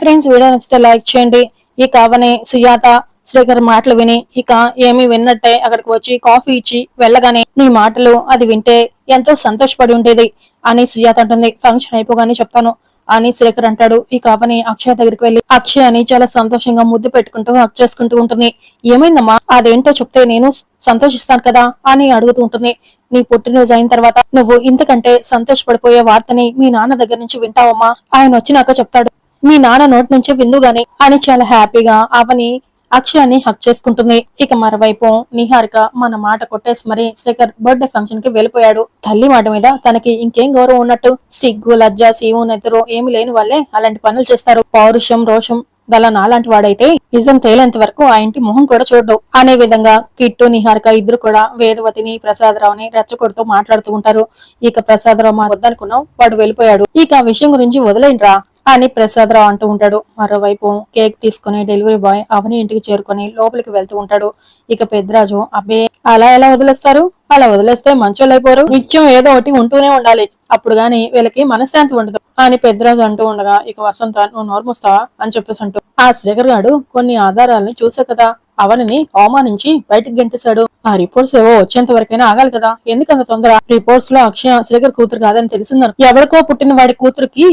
Friends video నచ్చితే like చేయండి. ఇక అవని సుజాత శ్రీకర్ మాటలు విని ఇక ఏమీ విన్నట్టే అక్కడికి వచ్చి కాఫీ ఇచ్చి వెళ్ళగానే నీ మాటలు అది వింటే ఎంతో సంతోషపడి ఉండేది అని సుజాత అంటుంది. ఫంక్షన్ అయిపోగానే చెప్తాను అని శ్రీకర్ అంటాడు. ఇక అవని అక్షయ దగ్గరికి వెళ్ళి అక్షయ్ అని చాలా సంతోషంగా ముద్దు పెట్టుకుంటూ హక్ చేసుకుంటూ ఉంటుంది. ఏమైందమ్మా? అదేంటో చెప్తే నేను సంతోషిస్తాను కదా అని అడుగుతూ ఉంటుంది. నీ పుట్టినరోజు అయిన తర్వాత నువ్వు ఇంతకంటే సంతోషపడిపోయే వార్తని మీ నాన్న దగ్గర నుంచి వింటావమ్మా? ఆయన వచ్చినాక చెప్తాడు. మీ నాన్న నోటి నుంచి విందుగాని అని చాలా హ్యాపీగా అవని అక్షయాన్ని హక్ చేసుకుంటుంది. ఇక మరోవైపు నిహారిక మన మాట కొట్టేసి మరి శేఖర్ బర్త్డే ఫంక్షన్కి వెళ్ళిపోయాడు. తల్లి మాట మీద తనకి ఇంకేం గౌరవం ఉన్నట్టు సిగ్గు లజ్జ సీము నెత్తరు ఏమి లేని వాళ్ళే అలాంటి పనులు చేస్తారు. పౌరుషం రోషం గల నాలాంటి వాడైతే నిజం తేలేంత వరకు ఆ ఇంటి మొహం కూడా చూడడు. అనే విధంగా కిట్టు నిహారిక ఇద్దరు కూడా వేదవతిని ప్రసాదరావుని రెచ్చగొడుతూ మాట్లాడుతూ ఉంటారు. ఇక ప్రసాదరావు మా వద్దనుకున్నాం వాడు వెళ్ళిపోయాడు. ఇక ఆ విషయం గురించి వదిలేంట్రా అని ప్రసాదరావు అంటూ ఉంటాడు. మరోవైపు కేక్ తీసుకుని డెలివరీ బాయ్ అవని ఇంటికి చేరుకొని లోపలికి వెళ్తూ ఉంటాడు. ఇక పెద్దరాజు అబ్బే అలా ఎలా వదిలేస్తారు? అలా వదిలేస్తే మంచోళ్ళు అయిపోరు. నిత్యం ఏదో ఒకటి ఉంటూనే ఉండాలి. అప్పుడు గాని వీళ్ళకి మనశ్శాంతి ఉండదు అని పెద్దరాజు అంటూ ఉండగా ఇక వసంత నువ్వు నోర్మొస్తావా అని చెప్పేసి అంటూ ఆ శ్రీకర్ గాడు కొన్ని ఆధారాలని చూసా కదా. అవనిని అవమానించి బయటికి గెంటేశాడు. ఆ రిపోర్ట్స్ ఏవో వచ్చేంత వరకైనా ఆగాలి కదా. ఎందుకంత తొందర? రిపోర్ట్స్లో అక్షయ శ్రీకర్ కూతురు కాదని తెలిసిందని ఎవరికో పుట్టిన వాడి కూతురుకి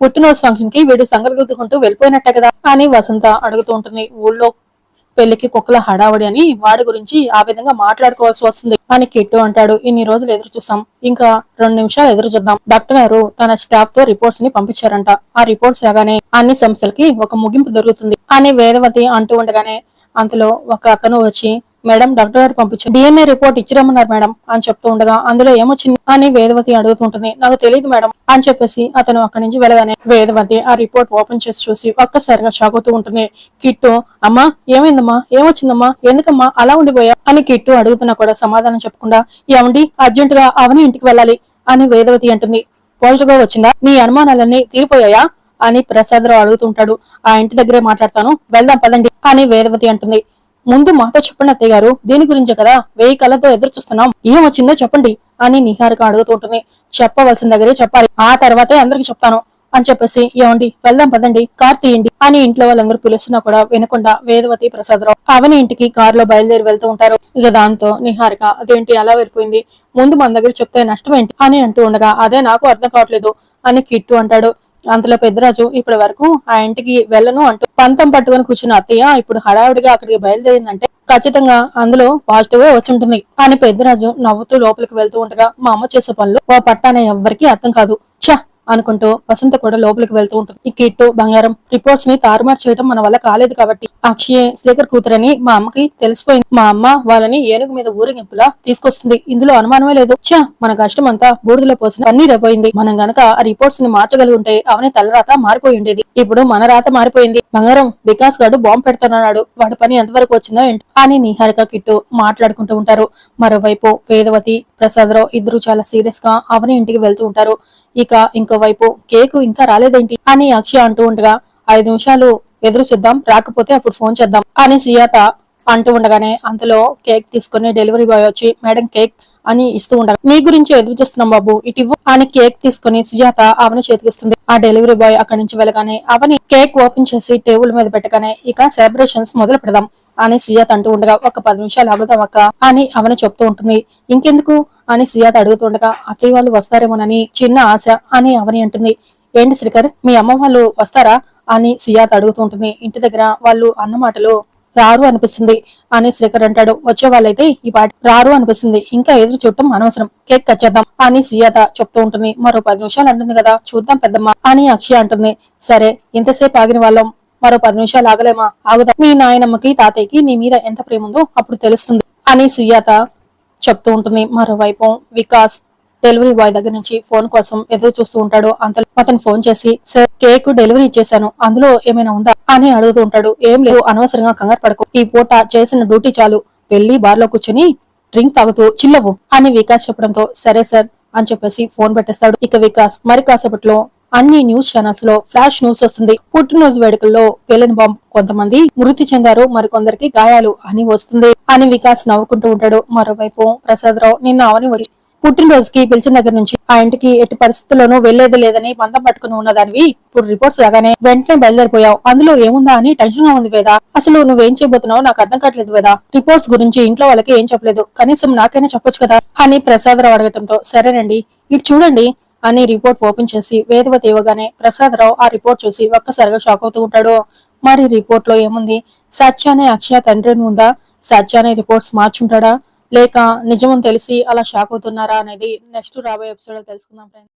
పుట్టినరోజు ఫంక్షన్కి వీడు సంగతి గుర్తుకుంటూ వెళ్ళిపోయినట్టే కదా అని వసంత అడుగుతూ ఉంటుంది. ఊళ్ళో పెళ్ళికి కుక్కల హడావడి అని వాడి గురించి ఆ విధంగా మాట్లాడుకోవాల్సి వస్తుంది అని కిట్టు అంటాడు. ఇన్ని రోజులు ఎదురు చూసాం ఇంకా రెండు నిమిషాలు ఎదురు చూద్దాం. డాక్టర్ గారు తన స్టాఫ్తో రిపోర్ట్స్ని పంపించారంట. ఆ రిపోర్ట్స్ రాగానే అన్ని సమస్యలకి ఒక ముగింపు దొరుకుతుంది అని వేదవతి అంటూ ఉండగానే అంతలో ఒక అతను వచ్చి మేడం డాక్టర్ గారు పంపించారు డిఎన్ఏ రిపోర్ట్ ఇచ్చిరమ్మన్నారు మేడం అని చెప్తూ ఉండగా అందులో ఏమొచ్చింది అని వేదవతి అడుగుతుంటుంది. నాకు తెలియదు మేడం అని చెప్పేసి అతను అక్కడి నుంచి వెళ్ళగానే వేదవతి ఆ రిపోర్ట్ ఓపెన్ చేసి చూసి ఒక్కసారిగా షాక్ అవుతూ ఉంటుంది. కిట్టు అమ్మా ఏమైందమ్మా? ఏమొచ్చిందమ్మా? ఎందుకమ్మా అలా ఉండిపోయా? అని కిట్టు అడుగుతున్నా కూడా సమాధానం చెప్పకుండా ఏమండి అర్జెంట్గా అవని ఇంటికి వెళ్ళాలి అని వేదవతి అంటుంది. పాజిటివ్గా వచ్చిందా? నీ అనుమానాలన్నీ తీరిపోయాయా? అని ప్రసాదరావు అడుగుతుంటాడు ఆ ఇంటి దగ్గరే మాట్లాడతాను. వెళ్దాం పదండి అని వేదవతి అంటుంది. ముందు మాతో చెప్పండి అత్తయ్య గారు. దీని గురించే కదా వెయ్యి కళ్ళతో ఎదురు చూస్తున్నాం. ఏమొచ్చిందో చెప్పండి అని నిహారిక అడుగుతుంటుంది. చెప్పవలసిన దగ్గరే చెప్పాలి. ఆ తర్వాతే అందరికి చెప్తాను అని చెప్పేసి ఏమండి వెళ్దాం పదండి కార్ తీయండి అని ఇంట్లో వాళ్ళందరూ పిలుస్తున్నా కూడా వినకుండా వేదవతి ప్రసాదరావు అవని ఇంటికి కారులో బయలుదేరి వెళ్తూ ఉంటారు. ఇక దాంతో నిహారిక అదేంటి అలా వెళ్ళిపోయింది? ముందు మన దగ్గర చెప్తే నష్టం ఏంటి? అని అంటూ ఉండగా అదే నాకు అర్థం కావట్లేదు అని కిట్టు అంటాడు. అంతలో పెద్దరాజు ఇప్పటి వరకు ఆ ఇంటికి వెళ్ళను అంటూ పంతం పట్టుకొని కూర్చున్న అత్తయ్య ఇప్పుడు హడావిడిగా అక్కడికి బయలుదేరిందంటే ఖచ్చితంగా అందులో పాజిటివ్ వచ్చి ఉంటుంది. అని పెద్దరాజు నవ్వుతూ లోపలికి వెళ్తూ ఉండగా మా అమ్మ చేసే పనులు ఓ పట్టానే ఎవ్వరికీ అర్థం కాదు. అనుకుంటూ వసంత కూడా లోపలికి వెళ్తూ ఉంటుంది. ఈ కిట్టు బంగారం రిపోర్ట్స్ని తారుమారు చేయడం మన వల్ల కాలేదు కాబట్టి అక్షయ్ శ్రీకర్ కూతురని మా అమ్మకి తెలిసిపోయింది. మా అమ్మ వాళ్ళని ఏనుగు మీద ఊరేగింపులా తీసుకొస్తుంది. ఇందులో అనుమానమే లేదు. ఛ మన కష్టం అంతా బూడిదలో పోసిన పన్నీరైపోయింది మనం గనక ఆ రిపోర్ట్స్ని మార్చగలిగి ఉంటే అవని తలరాత మారిపోయి ఉండేది. ఇప్పుడు మన రాత మారిపోయింది. బంగారం వికాస్ గాడు బాంబు పెడుతున్నాడు వాడి పని ఎంతవరకు వచ్చిందో ఏంటి? అని నిహారిక కిట్టు మాట్లాడుకుంటూ ఉంటారు. మరోవైపు వేదవతి ప్రసాదరావు ఇద్దరు చాలా సీరియస్గా అవని ఇంటికి వెళ్తూ ఉంటారు. ఇక ఇంకోవైపు కేకు ఇంకా రాలేదేంటి? అని అక్షయ అంటూ ఉండగా ఐదు నిమిషాలు ఎదురు చూద్దాం రాకపోతే అప్పుడు ఫోన్ చేద్దాం అని సుయాత అంటూ ఉండగానే అంతలో కేక్ తీసుకుని డెలివరీ బాయ్ వచ్చి మేడం కేక్ అని ఇస్తూ ఉండగా నీ గురించి ఎదురు చూస్తున్నాం బాబు ఇటు ఇవ్వు. అని కేక్ తీసుకుని సుజాత అవని చేతికిస్తుంది. ఆ డెలివరీ బాయ్ అక్కడి నుంచి వెళ్ళగానే అవని కేక్ ఓపెన్ చేసి టేబుల్ మీద పెట్టగానే ఇక సెలబ్రేషన్స్ మొదలు పెడదాం అని సుజాత అంటూ ఉండగా ఒక పది నిమిషాలు ఆగుదాం అక్క అని అవని చెప్తూ ఉంటుంది. ఇంకెందుకు? అని సుజాత అడుగుతుండగా అత్తయ్య వాళ్ళు వస్తారేమోనని చిన్న ఆశ అని అవని అంటుంది. ఏంటి శ్రీకర్ మీ అమ్మ వాళ్ళు వస్తారా? అని సుజాత అడుగుతూ ఉంటుంది. ఇంటి దగ్గర వాళ్ళు అన్నమాటలు రారు అనిపిస్తుంది అని శ్రీకర్ అంటాడు. వచ్చే వాళ్ళైతే ఈ పాట రారు అనిపిస్తుంది. ఇంకా ఎదురు చూడటం అనవసరం. కేక్ కట్ చేద్దాం అని సుజాత చెప్తూ ఉంటుంది. మరో పది నిమిషాలు అంటుంది కదా చూద్దాం పెద్దమ్మ అని అక్షయ అంటుంది. సరే ఇంతసేపు ఆగిన వాళ్ళం. మరో పది నిమిషాలు ఆగలేమా? ఆగుదాం. మీ నాయనమ్మకి తాతయ్యకి నీ మీద ఎంత ప్రేమ ఉందో అప్పుడు తెలుస్తుంది అని సుజాత చెప్తూ ఉంటుంది. మరోవైపు వికాస్ డెలివరీ బాయ్ దగ్గర నుంచి ఫోన్ కోసం ఎదురు చూస్తూ ఉంటాడు. అంతలో అతను ఫోన్ చేసి సార్ కేక్ డెలివరీ ఇచ్చేసాను అందులో ఏమైనా ఉందా? అని అడుగుతూ ఉంటాడు. ఏం లేవు అనవసరంగా కంగారు పడకు. ఈ పూట చేసిన డ్యూటీ చాలు. వెళ్ళి బార్లో కూర్చొని డ్రింక్ తాగుతూ చిల్లవు అని వికాస్ చెప్పడంతో సరే సార్ అని చెప్పేసి ఫోన్ పెట్టేస్తాడు. ఇక వికాస్ మరి కాసేపట్లో అన్ని న్యూస్ ఛానల్స్లో ఫ్లాష్ న్యూస్ వస్తుంది. పుట్టినరోజు వేడుకల్లో పేలిన బాంబు కొంతమంది మృతి చెందారు. మరికొందరికి గాయాలు అని వస్తుంది అని వికాస్ నవ్వుకుంటూ ఉంటాడు. మరోవైపు ప్రసాదరావు నిన్న అవని వచ్చి పుట్టినరోజుకి పిలిచిన దగ్గర నుంచి ఆ ఇంటికి ఎట్టి పరిస్థితుల్లోనూ వెళ్ళేది లేదని మందం పట్టుకుని ఉన్నదానివి. ఇప్పుడు రిపోర్ట్స్ రాగానే వెంటనే బయలుదేరిపోయావు. అందులో ఏముందా అని టెన్షన్గా ఉంది వేదా. అసలు నువ్వేం చేయబోతున్నావు నాకు అర్థం కావట్లేదు వేదా. రిపోర్ట్స్ గురించి ఇంట్లో వాళ్ళకి ఏం చెప్పలేదు. కనీసం నాకైనా చెప్పొచ్చు కదా? అని ప్రసాదరావు అడగటంతో సరేనండి ఇటు చూడండి అని రిపోర్ట్ ఓపెన్ చేసి వేదవతి ఇవ్వగానే ప్రసాదరావు ఆ రిపోర్ట్ చూసి ఒక్కసారిగా షాక్ అవుతూ ఉంటాడు. మరి రిపోర్ట్లో ఏముంది సత్యానే అక్షయ తండ్రిని ఉందా? సత్యానే రిపోర్ట్స్ మార్చుంటాడా? లేక నిజమని తెలిసి అలా షాక్ అవుతున్నారా అనేది నెక్స్ట్ రాబోయే ఎపిసోడ్ తెలుసుకుందాం ఫ్రెండ్స్